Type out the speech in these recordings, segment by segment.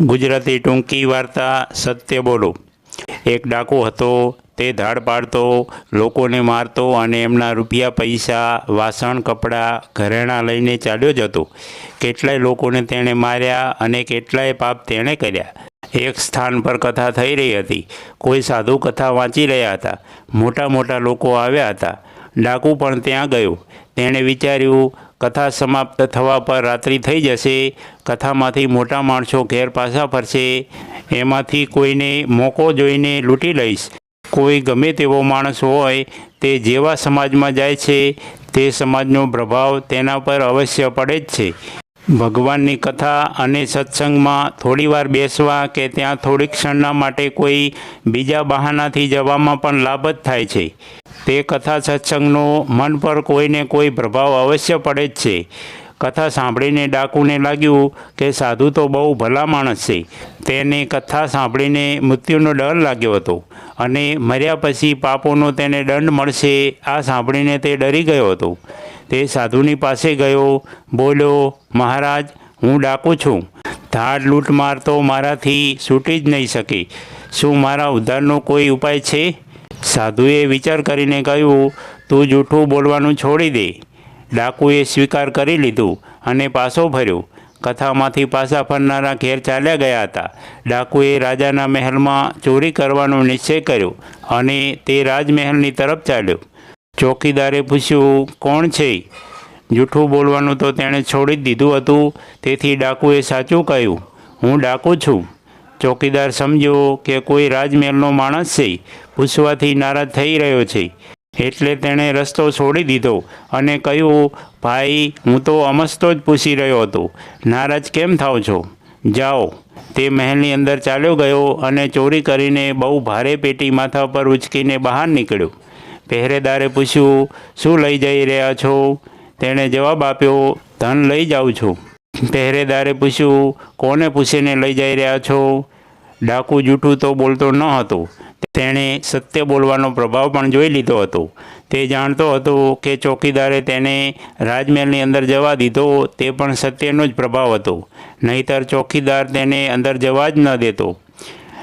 ગુજરાતી ટૂંકી વાર્તા સત્ય બોલો. એક ડાકુ હતો, તે ધાડ પાડતો, લોકોને મારતો અને એમના રૂપિયા, પૈસા, વાસણ, કપડાં ઘરેણાં લઈને ચાલ્યો જતો. કેટલાય લોકોને તેણે માર્યા અને કેટલાય પાપ તેણે કર્યા. એક સ્થાન પર કથા થઈ રહી હતી. કોઈ સાધુ કથા વાંચી રહ્યા હતા. મોટા મોટા લોકો આવ્યા હતા. ડાકુ પણ ત્યાં ગયો. તેણે વિચાર્યું કથા સમાપ્ત થવા પર રાત્રિ થઈ જશે. કથામાંથી મોટા માણસો ઘેર પાછા ફરશે. એમાંથી કોઈને મોકો જોઈને લૂંટી લઈશ. કોઈ ગમે તેવો માણસ હોય, તે જેવા સમાજમાં જાય છે, તે સમાજનો પ્રભાવ તેના પર અવશ્ય પડે જ છે. ભગવાનની કથા અને સત્સંગમાં થોડીવાર બેસવા કે ત્યાં થોડીક ક્ષણના માટે કોઈ બીજા બહાનાથી જવામાં પણ લાભ જ થાય છે. તે કથા સત્સંગનો મન પર કોઈને કોઈ પ્રભાવ અવશ્ય પડે જ છે. કથા સાંભળીને ડાકુને લાગ્યું કે સાધુ તો બહુ ભલા માણસ છે. તેને કથા સાંભળીને મૃત્યુનો ડર લાગ્યો હતો અને મર્યા પછી પાપોનો તેને દંડ મળશે આ સાંભળીને તે ડરી ગયો હતો. તે સાધુની પાસે ગયો, બોલ્યો, મહારાજ, હું ડાકુ છું. ધાડ લૂંટમાર તો મારાથી છૂટી જ નહીં શકે. શું મારા ઉદ્ધારનો કોઈ ઉપાય છે? સાધુએ વિચાર કરીને કહ્યું, તું જૂઠું બોલવાનું છોડી દે. ડાકુએ સ્વીકાર કરી લીધું અને પાછો ફર્યો. કથામાંથી પાછા ફરનારા ઘેર ચાલ્યા ગયા હતા. ડાકુએ રાજાના મહેલમાં ચોરી કરવાનો નિશ્ચય કર્યો અને તે રાજમહેલની તરફ ચાલ્યો. ચોકીદારે પૂછ્યું, કોણ છે? જૂઠું બોલવાનું તો તેણે છોડી જ દીધું હતું. તેથી ડાકુએ સાચું કહ્યું, હું ડાકુ છું. ચોકીદાર સમજ્યો કે કોઈ રાજમહેલનો માણસ છે, પૂછવાથી નારાજ થઈ રહ્યો છે. એટલે તેણે રસ્તો છોડી દીધો અને કહ્યું, ભાઈ, હું તો અમસ્તો જ પૂછી રહ્યો હતો. નારાજ કેમ થાવ છો? જાઓ. તે મહેલની અંદર ચાલ્યો ગયો અને ચોરી કરીને બહુ ભારે પેટી માથા પર ઉચકીને બહાર નીકળ્યો. પહેરેદારે પૂછ્યું, શું લઈ જઈ રહ્યા છો? તેણે જવાબ આપ્યો, ધન લઈ જાઉં છું. પહેરેદારે પૂછ્યું, કોને પૂછીને લઈ જઈ રહ્યા છો? ડાકુ જૂઠું તો બોલતો ન હતો. તેણે સત્ય બોલવાનો પ્રભાવ પણ જોઈ લીધો હતો. તે જાણતો હતો કે ચોકીદારે તેને રાજમહેલની અંદર જવા દીધો, તે પણ સત્યનો જ પ્રભાવ હતો. નહીતર ચોકીદાર તેને અંદર જવા જ ન દેતો.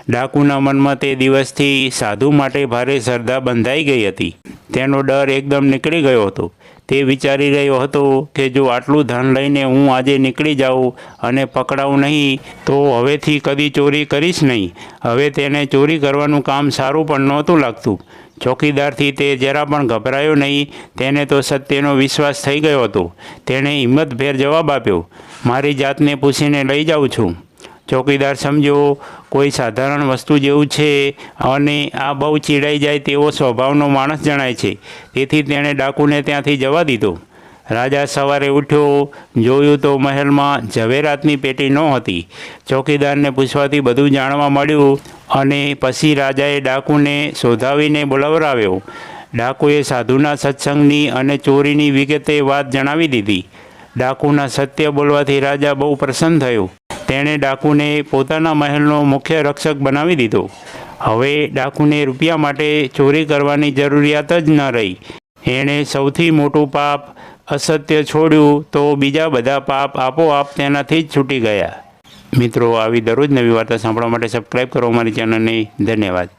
ડાકુના મનમાં તે દિવસથી સાધુ માટે ભારે શ્રદ્ધા બંધાઈ ગઈ હતી. તેનો ડર એકદમ નીકળી ગયો હતો. તે વિચારી રહ્યો હતો કે જો આટલું ધન લઈને હું આજે નીકળી જાઉં અને પકડાવું નહીં, તો હવેથી કદી ચોરી કરીશ નહીં. હવે તેને ચોરી કરવાનું કામ સારું પણ નહોતું લાગતું. ચોકીદારથી તે જરા પણ ગભરાયો નહીં. તેને તો સત્યનો વિશ્વાસ થઈ ગયો હતો. તેણે હિંમતભેર જવાબ આપ્યો, મારી જાતને પૂછીને લઈ જાઉં છું. ચોકીદાર સમજો, કોઈ સાધારણ વસ્તુ જેવું છે અને આ બહુ ચીડાઈ જાય તેવો સ્વભાવનો માણસ જણાય છે. તેથી તેણે ડાકુને ત્યાંથી જવા દીધો. રાજા સવારે ઉઠ્યો, જોયું તો મહેલમાં ઝવેરાતની પેટી નહોતી ચોકીદારને પૂછવાથી બધું જાણવા મળ્યું અને પછી રાજાએ ડાકુને શોધાવીને બોલાવરાવ્યો. ડાકુએ સાધુના સત્સંગની અને ચોરીની વિગતે વાત જણાવી દીધી. ડાકુના સત્ય બોલવાથી રાજા બહુ પ્રસન્ન થયો. તેણે ડાકુને પોતાના મહેલનો મુખ્ય રક્ષક બનાવી દીધો. હવે ડાકુને રૂપિયા માટે ચોરી કરવાની જરૂરિયાત જ ન રહી. એણે સૌથી મોટું પાપ અસત્ય છોડ્યું તો બીજા બધા પાપ આપોઆપ તેનાથી જ છૂટી ગયા. મિત્રો, આવી દરરોજ નવી વાર્તા સાંભળવા માટે સબસ્ક્રાઈબ કરો અમારી ચેનલને. ધન્યવાદ.